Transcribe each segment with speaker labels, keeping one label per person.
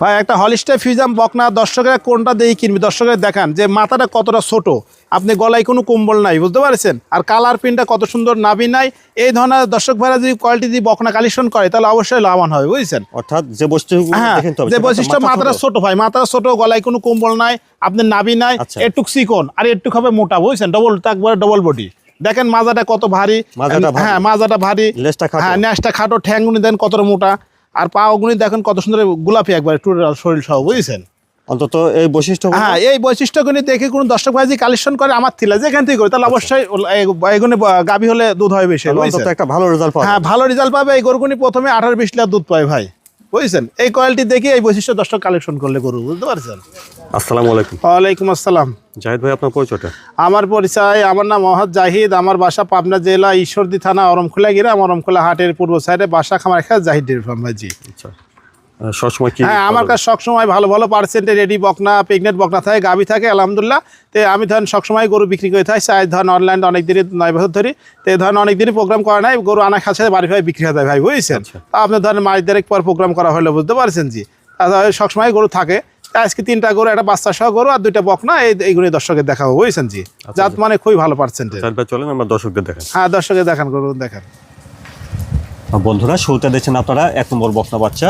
Speaker 1: ভাই একটা হলিস্টে ফিজাম বকনা দর্শকেরা কোনটা দিয়ে কিনবে? দর্শকের দেখান যে মাথাটা কতটা ছোট। আপনি গলায় কোনো কম্বল নাই বুঝতে পারছেন? আর কালার প্রিন্টটা কত সুন্দর নাবি নাই। এই ধরনের দর্শক ভাইরা যদি কোয়ালিটি দিয়ে বকনা কালেকশন করে তাহলে অবশ্যই লাভবান হবে বুঝছেন?
Speaker 2: অর্থাৎ যে বস্তু
Speaker 1: হ্যাঁ যে বৈশিষ্ট্য মাথাটা ছোট ভাই মাথাটা ছোট গলায় কোনো কম্বল নাই আপনার নাবি নাই
Speaker 2: আচ্ছা।
Speaker 1: একটুক চিকন আর একটু হবে মোটা বুঝছেন? ডবল একবারে ডবল বডি দেখেন মাজাটা কত ভারী হ্যাঁ মাজাটা ভারী।
Speaker 2: খাটো।
Speaker 1: হ্যাঁ ন্যাসটা খাটো ঠ্যাংগুনি দেন কতটা মোটা। আর পা অগুনি দেখেন কত সুন্দর গোলাপি একবার টুটাল শরীর সহ বুঝেছেন?
Speaker 2: অন্তত এই বৈশিষ্ট্য
Speaker 1: হ্যাঁ এই বৈশিষ্ট্যগুলি দেখে কোনো দর্শক ভাই যদি কালেকশন করে আমার থিলা যেখান থেকে করে তাহলে অবশ্যই এগুনে গাভী হলে দুধ হয় বেশি
Speaker 2: একটা ভালো রেজাল্ট
Speaker 1: হ্যাঁ ভালো রেজাল্ট পাবে এই গরুগুনি প্রথমে আঠারো বিশ লিটার দুধ পায় ভাই। বুঝছেন? এই কোয়ালিটি দেখে এই বৈশিষ্ট্য দশটা কালেকশন করলে গরু বুঝতে পারছেন?
Speaker 2: আসসালামু আলাইকুম।
Speaker 1: ওয়ালাইকুম আসসালাম।
Speaker 2: জাহিদ ভাই আপনার পরিচয়টা?
Speaker 1: আমার পরিচয় আমার নাম মহাদ জাহিদ আমার বাসা পাবনা জেলা ঈশ্বরদী থানা অরমখোলা গ্রাম অরমখোলা হাটের পূর্ব সাইডে বাসা খামার খেয়ে জাহিদ ফার্ম ভাই জি
Speaker 2: আচ্ছা। সবসময় কি
Speaker 1: হ্যাঁ আমার কাছে সবসময় ভালো ভালো পার্সেন্টে রেডি বকনা প্রেগনেন্ট বকনা থাকে গাবি থাকে আলহামদুলিল্লাহ। তো আমি ধরেন সবসময় গরু বিক্রি করে থাকি আজ ধরেন অনলাইন অনেক দিনই নয় বছর ধরে তো ধরেন অনেক দিনই প্রোগ্রাম করা নাই গরু আনা খাচ্ছে বাড়ি ভাই বিক্রি হয়ে ভাই বুঝছেন?
Speaker 2: আচ্ছা।
Speaker 1: আপনার ধরেন মাস দেড়েক পর প্রোগ্রাম করা হলে বুঝতে পারছেন জি? সবসময় গরু থাকে আজকে তিনটা গরু একটা বাচ্চা সহ গরু আর দুইটা বকনা এই এইগুলি দর্শকের দেখাবো বুঝছেন জি? জাত মানে খুবই ভালো পার্সেন্টেজ
Speaker 2: চলেন আমরা দর্শকদের দেখেন
Speaker 1: হ্যাঁ দর্শকের দেখান গরু দেখান।
Speaker 2: বন্ধুরা শুরুতে দেখছেন আপনারা এক নম্বর বকনা বাচ্চা।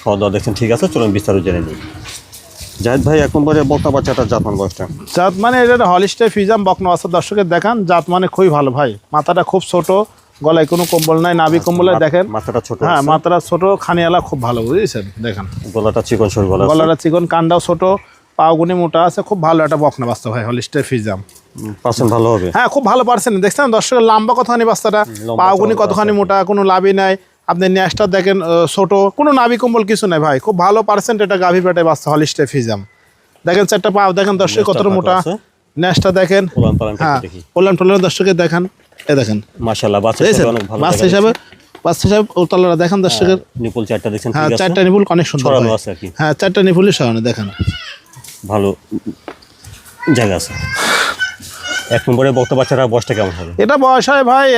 Speaker 2: খাওয়া দাওয়া দেখছেন ঠিক আছে? চলুন বিস্তারিত জেনে নিই। জাহিদ ভাই এক নম্বরে বকনা বাচ্চাটার জাতমান বয়সটা?
Speaker 1: জাত মানে এটা হলিস্টে ফিজাম বকনা বাচ্চা দর্শকের দেখান। জাত মানে খুবই ভালো ভাই। মাথাটা খুব ছোট গলায় কোনো কম্বল নাই নাভি কম্বলে দেখেন।
Speaker 2: মাথাটা ছোট
Speaker 1: হ্যাঁ মাথাটা ছোট খানিয়ালা খুব ভালো বুঝেছেন? দেখেন।
Speaker 2: গলাটা চিকন সরু গলা
Speaker 1: গলাটা চিকন কান্ডাও ছোট পাগুনি মোটা আছে খুব ভালো একটা বকনা বাচ্চা ভাই হলিস্টে ফিজাম
Speaker 2: পার্সেন্ট ভালো হবে?
Speaker 1: হ্যাঁ খুব ভালো পারছেন দেখছেন দর্শকের লম্বা কতখানি বাচ্চাটা পাগুনি কতখানি মোটা কোনো লাভই নাই। আপনি ন্যাসটা দেখেন ছোট কোনো নাভি কম্বল কিছু নাই ভাই খুব ভালো পার্সেন্ট এটা গাভি পেটে বাচ্চা হলিস্টে ফিজাম। দেখেন চারটা পা দেখেন দর্শক কতটা মোটা। ন্যাসটা দেখেন হ্যাঁ পোলান টোলান দর্শকের দেখান এ দেখেন।
Speaker 2: মাশাআল্লাহ বাচ্চা অনেক ভালো
Speaker 1: বাচ্চা হিসাবে বাচ্চা হিসাবে ওতলারা দেখান দর্শকের।
Speaker 2: যাচ্ছে। নিপুল চারটা দেখছেন
Speaker 1: হ্যাঁ চারটা নিপুল অনেক সুন্দর
Speaker 2: আছে আর কি।
Speaker 1: হ্যাঁ চারটা নিপুলই সরানো দেখেন।
Speaker 2: ভালো জায়গা আছে। এক নম্বরে বক্তা বাচ্চারা বয়সটা কেমন হবে?
Speaker 1: এটা বয়স হয় ভাই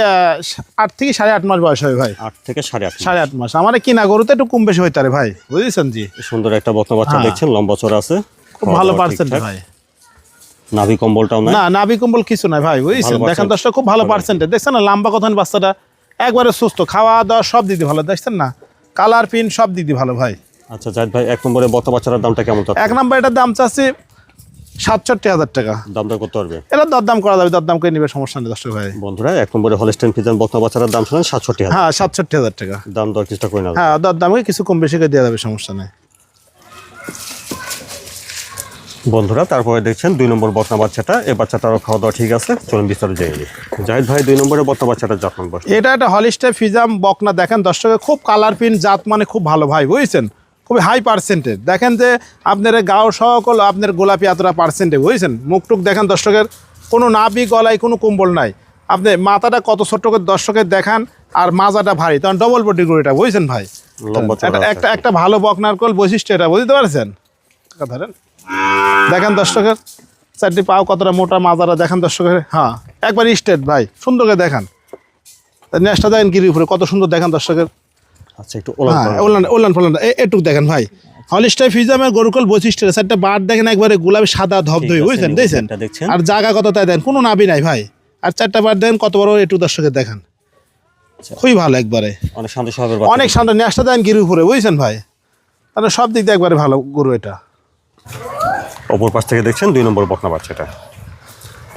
Speaker 1: আট থেকে সাড়ে আট মাস বয়স ভাই।
Speaker 2: আট থেকে সাড়ে আট
Speaker 1: সাড়ে আট মাস। আমার কিনা গরুতে একটু কম বেশি হইতে ভাই বুঝেছেন জি?
Speaker 2: সুন্দর একটা বক্তা বাচ্চা
Speaker 1: হ্যাঁ।
Speaker 2: দেখছেন লম্বা চড়া আছে।
Speaker 1: খুব ভালো পার্সেন্ট ভাই।
Speaker 2: নাভি কম্বলটাও না
Speaker 1: নাভি কম্বল কিছু নাই ভাই বুঝছেন? দেখেন দশটা খুব ভালো পার্সেন্টে দেখছেন না লম্বা কথা বাচ্চাটা একবারে সুস্থ। খাওয়া দাওয়া সব দিদি ভালো দেখছেন না? কালার পিন সব দিদি ভালো ভাই।
Speaker 2: আচ্ছা জাহিদ ভাই এক নম্বরে বক্তা বাচ্চাটার দামটা কেমন
Speaker 1: এক নাম্বার এটার দাম চাচ্ছি সাতষট্টি হাজার টাকা।
Speaker 2: দাম দর করতে পারবে
Speaker 1: এটা দরদাম করা যাবে দরদাম করে নিবে সমস্যা নেই দর্শক ভাই।
Speaker 2: বন্ধুরা এক নম্বরে হলস্টেন ফিজান বক্তা দাম শুনেন সাতষট্টি
Speaker 1: হ্যাঁ সাতষট্টি হাজার টাকা।
Speaker 2: দাম দর কিছুটা করে নেবে
Speaker 1: হ্যাঁ দরদামে কিছু কম বেশি করে দেওয়া যাবে সমস্যা নেই।
Speaker 2: বন্ধুরা তারপরে দেখছেন দুই নম্বর বক্তা বাচ্চাটা এই বাচ্চাটারও খাওয়া দাওয়া ঠিক আছে চলুন বিস্তারিত জেনে নিই। জাহিদ ভাই দুই নম্বরে বক্তা বাচ্চাটা যত্ন বয়স
Speaker 1: এটা একটা হলিস্টে ফিজাম বকনা দেখেন দর্শকের খুব কালার পিন জাত মানে খুব ভালো ভাই বুঝছেন? খুবই হাই পার্সেন্টেজ দেখেন যে আপনার গাও সকল আপনার গোলাপি এতটা পার্সেন্টে বুঝছেন? মুখটুক দেখেন দর্শকের কোনো নাবি গলায় কোনো কম্বল নাই। আপনি মাথাটা কত ছোট্ট করে দর্শকের দেখান আর মাজাটা ভারী। তখন ডবল বডি গরুটা বুঝছেন ভাই? একটা- একটা ভালো বকনার কল বৈশিষ্ট্য এটা বুঝতে পারছেন? ধরেন। দেখেন দর্শকের চারটি পাও কতটা মোটা মাজারা দেখেন দর্শকের। হ্যাঁ একবার স্টেট ভাই সুন্দর করে দেখান। নেক্সটটা দেখেন গিরির উপরে কত সুন্দর দেখেন দর্শকের।
Speaker 2: আচ্ছা একটু ওলান
Speaker 1: হ্যাঁ ওলান ফলান দেখেন ভাই। হলিস্টাই ফিজামের গরুকল বৈশিষ্ট্য চারটা বার দেখেন একবারে গোলাপি সাদা বুঝছেন দেখছেন? আর জায়গা কত তাই দেন? কোনো নাবি নাই ভাই। আর চারটা বার দেন কত বড় একটু দর্শকের দেখেন।
Speaker 2: আচ্ছা।
Speaker 1: খুবই ভালো একবারে।
Speaker 2: অনেক শান্ত স্বভাবের
Speaker 1: অনেক শান্ত নেক্সটটা দেন গিরির উপরে বুঝছেন ভাই? তাহলে সব দিক দিয়ে একবারে ভালো গরু এটা।
Speaker 2: অপর পাশ থেকে দেখছেন দুই নম্বর বকনা বাচ্চাটা।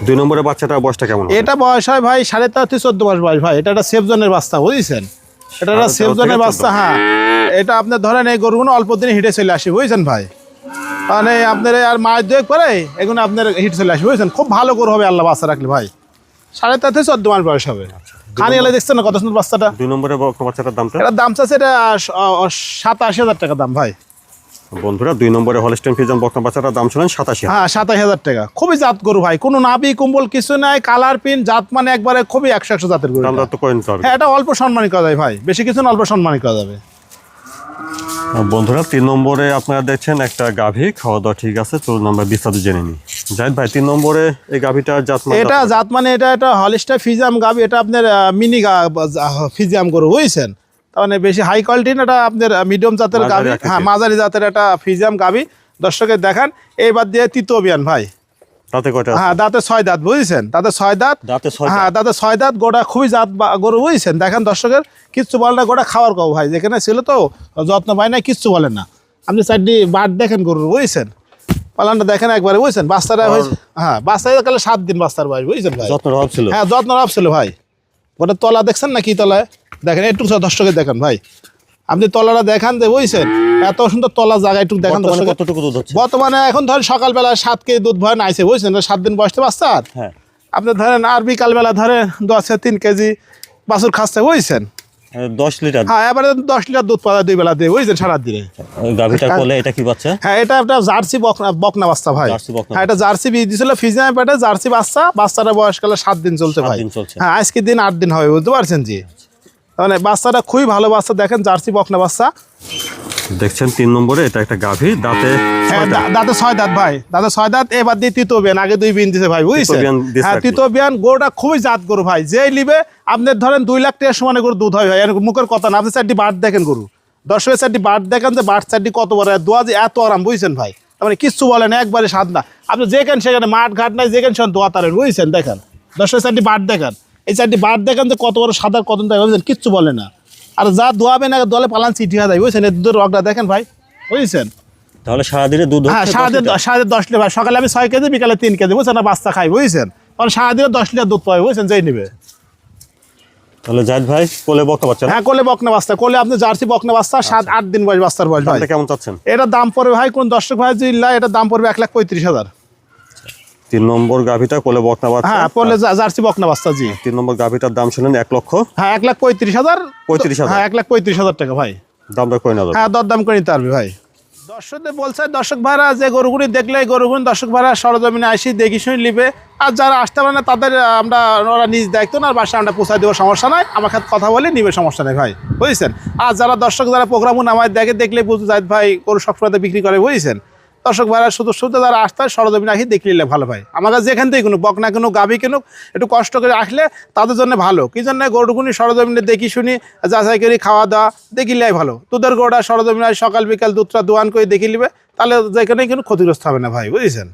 Speaker 2: দুই নম্বরের বাচ্চাটার বয়সটা কেমন
Speaker 1: এটা বয়স হয় ভাই সাড়ে তেরো থেকে চোদ্দ মাস বয়স ভাই। এটা একটা সেফ জোনের বাচ্চা বুঝছেন? এটা
Speaker 2: থেকে
Speaker 1: বাচ্চা হ্যাঁ। এটা আপনার ধরেন এই গরুগুলো অল্প দিনে হিটে চলে আসে বুঝছেন ভাই? মানে আপনার আর মায়ের দুয়েক পরে এগুলো আপনার হিট চলে আসে বুঝছেন? খুব ভালো গরু হবে আল্লাহ বাচ্চা রাখলে ভাই। সাড়ে তেরো থেকে চোদ্দ মাস বয়স হবে। খানি এলে দেখছেন না কত সুন্দর বাচ্চাটা?
Speaker 2: দুই নম্বরের বাচ্চাটার দামটা?
Speaker 1: এটা দাম চাচ্ছে এটা সাতাশি হাজার টাকা দাম ভাই।
Speaker 2: বন্ধুরা দুই নম্বরে হলস্টেন ফিজান বকনা বাচ্চাটার দাম শুনেন সাতাশি
Speaker 1: হ্যাঁ সাতাশ হাজার টাকা। খুবই জাত গরু ভাই। কোনো নাবি কুম্বল কিছু নাই কালার পিন জাত মানে একবারে খুবই একশো একশো জাতের গরু এটা।
Speaker 2: দর তো হবে
Speaker 1: হ্যাঁ এটা অল্প সম্মানী করা যায় ভাই। বেশি কিছু না অল্প সম্মানী করা যাবে।
Speaker 2: বন্ধুরা তিন নম্বরে আপনারা দেখছেন একটা গাভী। খাওয়া দাওয়া ঠিক আছে চলুন আমরা বিস্তারিত জেনে নিই। জাহিদ ভাই তিন নম্বরে এই গাভীটার জাত
Speaker 1: এটা জাত মানে এটা একটা হলিস্টা ফিজাম গাবি এটা আপনার মিনি গা- ফিজিয়াম গরু বুঝছেন? মানে বেশি হাই কোয়ালিটি না এটা আপনার মিডিয়াম জাতের গাবি। হ্যাঁ মাঝারি জাতের একটা ফিজিয়াম গাবি। দর্শকের দেখান এইবার দিয়ে তৃতীয় বিয়ান ভাই।
Speaker 2: কয়টা
Speaker 1: হ্যাঁ দাঁতে ছয় দাঁত বুঝেছেন? দাঁতে ছয় দাঁত।
Speaker 2: দাঁতে ছয়
Speaker 1: হ্যাঁ দাঁতে। ছয় দাঁত গোটা খুবই জাত গরু বুঝছেন? দেখেন দর্শকের কিচ্ছু বলে না গোটা খাওয়ার ভাই। যেখানে ছিল তো যত্ন পায় না কিচ্ছু বলেন না। আপনি চারটি বাট দেখেন গরুর বুঝছেন? পালানটা দেখেন একবারে বুঝছেন? বাচ্চারা হ্যাঁ বাচ্চারা কালে সাত দিন বাচ্চার ভাই বুঝছেন ভাই?
Speaker 2: অভাব ছিল।
Speaker 1: হ্যাঁ যত্ন লাভ ছিল ভাই। ওটা তলা দেখছেন না কি তলায়? দেখেন একটু দর্শকের দেখেন ভাই। আপনি তলাটা দেখান যে বুঝছেন? এত সুন্দর তলা জায়গা একটু দেখেন
Speaker 2: বর্তমানে কতটুকু দুধ হচ্ছে?
Speaker 1: বর্তমানে এখন ধরেন সকালবেলা সাত কেজি দুধ ভয় নাইছে বুঝছেন? সাত দিন বয়সে বাচ্চার
Speaker 2: হ্যাঁ।
Speaker 1: আপনি ধরেন আর বিকালবেলা ধরেন দশে তিন কেজি বাছুর খাচ্ছে বুঝছেন?
Speaker 2: দশ লিটার
Speaker 1: হ্যাঁ এবারে দশ লিটার দুধ পাওয়া যায় দুই বেলা দিয়ে বুঝছেন সারাদিনে।
Speaker 2: ওই গাভীটা এটা কি বাচ্চা?
Speaker 1: হ্যাঁ এটা একটা জার্সি বকনা বকনা বাচ্চা ভাই।
Speaker 2: জার্সি
Speaker 1: হ্যাঁ এটা জার্সি বীজ ফিজিয়াম পেটে জার্সি বাচ্চা বাচ্চাটা বয়সকালে সাত দিন চলছে ভাই। হ্যাঁ আজকে দিন আট দিন হবে বুঝতে পারছেন জি। মানে বাচ্চাটা খুবই ভালো বাচ্চা দেখেন জার্সি বকনা বাচ্চা।
Speaker 2: দেখছেন তিন নম্বরে এটা একটা গাভী দাঁতে
Speaker 1: হ্যাঁ দাঁতে। ছয় দাঁত ভাই দাঁতে ছয় দাঁত এবার দিয়ে তৃতীয় বিয়ান আগে দুই বিন দিছে ভাই বুঝছেন? হ্যাঁ তৃতীয় বিয়ান গরুটা খুবই জাত গরু ভাই যেই নিবে আপনার ধরেন দুই লাখ টাকার সমানে গরু দুধ হয় ভাই মুখের কথা না আপনি চারটি বাট দেখেন গরু। দর্শকের চারটি বাট দেখেন যে বাট চারটি কত বড় দোয়া যে এত আরাম বুঝছেন ভাই? তার মানে কিচ্ছু বলেন একবারে স্বাদ না আপনি যেখানে সেখানে মাঠ ঘাট নাই যেখানে সেখানে দোয়া তারেন বুঝছেন? দেখেন দর্শকের চারটি বাট দেখেন। এই চারটি বাট দেখেন যে কত বড় সাদার কত বুঝছেন কিচ্ছু বলে না। আর যা দোয়াবেন না দলে পালান চিঠি হয়ে যায় বুঝছেন? এই দুধের রগটা দেখেন ভাই বুঝছেন?
Speaker 2: তাহলে সারাদিনে দুধ
Speaker 1: হ্যাঁ সারাদিন। সারাদিন দশ লিটার। সকালে আমি ছয় কেজি বিকালে তিন কেজি বুঝছেন? না বাচ্চা খাই বুঝছেন? কারণ সারাদিনে দশ লিটার দুধ পাবে বুঝছেন? যেই নিবে।
Speaker 2: তাহলে জাহিদ ভাই কোলে
Speaker 1: হ্যাঁ কোলে বকনা বাচ্চা। কোলে আপনি জার্সি বকনা বাচ্চা সাত আট দিন বয়স বাচ্চার বয়স ভাই।
Speaker 2: কেমন চাচ্ছেন?
Speaker 1: এটার দাম পড়বে ভাই কোন দর্শক ভাই জিল্লা এটার দাম পড়বে এক লাখ পঁয়ত্রিশ হাজার।
Speaker 2: তিন নম্বর গাভীটা কোলে বকনা বাচ্চা।
Speaker 1: হ্যাঁ পড়লে জা- জার্সি বকনা বাচ্চা জি।
Speaker 2: তিন নম্বর গাভীটার দাম শুনেন এক লক্ষ।
Speaker 1: হ্যাঁ এক লাখ পঁয়ত্রিশ হাজার।
Speaker 2: 35,000
Speaker 1: হ্যাঁ এক লাখ পঁয়ত্রিশ হাজার টাকা ভাই।
Speaker 2: দামটা করে না দাদা
Speaker 1: হ্যাঁ দরদাম করে নিতে পারবে ভাই। দর্শকদের বলছে দর্শক ভাড়া যে গরুগুলি দেখলে গরুগুলি দর্শক ভাড়া সরজমিনে আসি দেখি শুনে নিবে। আর যারা আসতে পারে না তাদের আমরা ওরা নিজ দায়িত্ব না বাসায় আমরা পৌঁছায় দেবো সমস্যা নাই। আমার সাথে কথা বলে নিবে সমস্যা নেই ভাই। বুঝছেন? আর যারা দর্শক যারা প্রোগ্রামও নামায় দেখে দেখলে বুঝতে যায় ভাই গরু সবসময় বিক্রি করে বুঝছেন? দর্শক ভাইরা, শুধু শুধু তারা আসতে হয় সরজমিনে আসি দেখে নিলে ভালো ভাই কাছে যেখান থেকে কিনুক বকনা কিনুক, গাভি কিনুক, একটু কষ্ট করে আসলে তাদের জন্য ভালো। কি জন্য? গরুগুনি সরজমিনে দেখি শুনি, যাচাই করি, খাওয়া দাওয়া দেখিলেই ভালো। তোদের গোড়া সরজমিনে সকাল বিকাল দুধটা দোয়ান করে দেখি নিবে, তাহলে যেখানে কোনো ক্ষতিগ্রস্ত হবে না ভাই, বুঝেছেন?